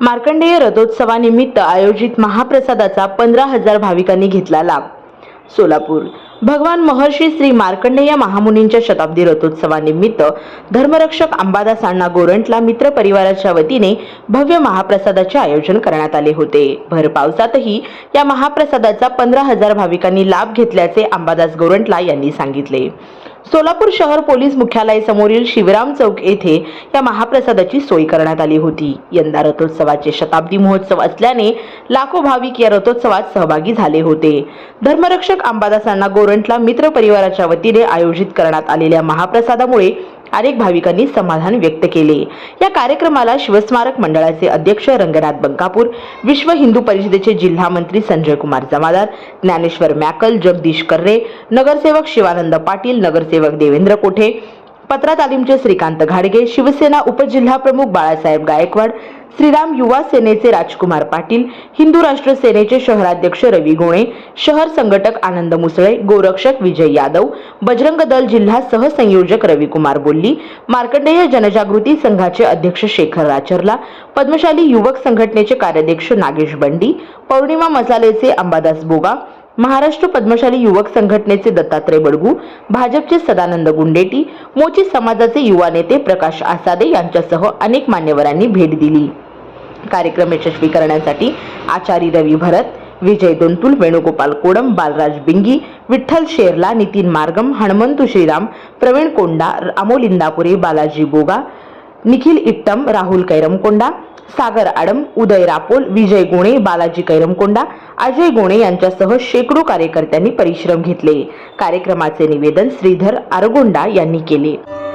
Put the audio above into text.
मार्कंडेय रथोत्सवानिमित्त आयोजित महाप्रसादाचा पंधरा हजार भाविकांनी घेतला लाभ. सोलापूर भगवान महर्षी श्री मार्कंडेय महामुनींच्या शताब्दी रथोत्सवानिमित्त धर्मरक्षक अंबादास अण्णा गोरंटला मित्र परिवाराच्या वतीने भव्य महाप्रसादाचे आयोजन करण्यात आले होते. भर पावसातही या महाप्रसादाचा पंधरा हजार भाविकांनी लाभ घेतल्याचे अंबादास गोरंटला यांनी सांगितले. सोलापूर शहर पोलीस मुख्यालय समोरील शिवराम चौक येथे या महाप्रसादाची सोय करण्यात आली होती. यंदा रथोत्सवाचे शताब्दी महोत्सव असल्याने लाखो भाविक या रथोत्सवात सहभागी झाले होते. धर्मरक्षक अंबादासांना गोरंटला मित्र परिवाराच्या वतीने आयोजित करण्यात आलेल्या महाप्रसादामुळे अनेक भाविकांनी समाधान व्यक्त केले. या कार्यक्रमाला शिवस्मारक मंडळाचे अध्यक्ष रंगनाथ बंकापूर विश्व हिंदू परिषदेचे जिल्हा मंत्री संजय कुमार जमादार ज्ञानेश्वर मॅकल जगदीश कर्रे नगरसेवक शिवानंद पाटील नगरसेवक देवेंद्र कोठे पत्रा तालीमचे श्रीकांत घाडगे शिवसेना उपजिल्हा प्रमुख बाळासाहेब गायकवाड श्रीराम युवा सेनेचे राजकुमार पाटील हिंदू राष्ट्र सेनेचे शहराध्यक्ष रवी गोणे शहर संघटक आनंद मुसळे गोरक्षक विजय यादव बजरंग दल जिल्हा सहसंयोजक रविकुमार बोल्ली मार्कंडेय जनजागृती संघाचे अध्यक्ष शेखर राचरला पद्मशाली युवक संघटनेचे कार्याध्यक्ष नागेश बंडी पौर्णिमा मसालेचे अंबादास बोगा महाराष्ट्र पद्मशाली युवक संघटनेचे दत्तात्रय बडगू भाजपचे सदानंद गुंडेटी मोची समाजाचे युवा नेते प्रकाश आसादे यांच्यासह अनेक मान्यवरांनी भेट दिली. कार्यक्रम यशस्वी करण्यासाठी आचारी रवी भरत विजय दोंतुल वेणुगोपाल कोडम बालराज बिंगी विठ्ठल शेरला नितीन मार्गम हनुमंतू श्रीराम प्रवीण कोंडा अमोल इंदापुरे बालाजी बोगा निखिल इट्टम राहुल कैरमकोंडा सागर आडम उदय रापोल विजय गोणे बालाजी कैरमकोंडा अजय गोणे यांच्यासह शेकडो कार्यकर्त्यांनी परिश्रम घेतले. कार्यक्रमाचे निवेदन श्रीधर आरगोंडा यांनी केले.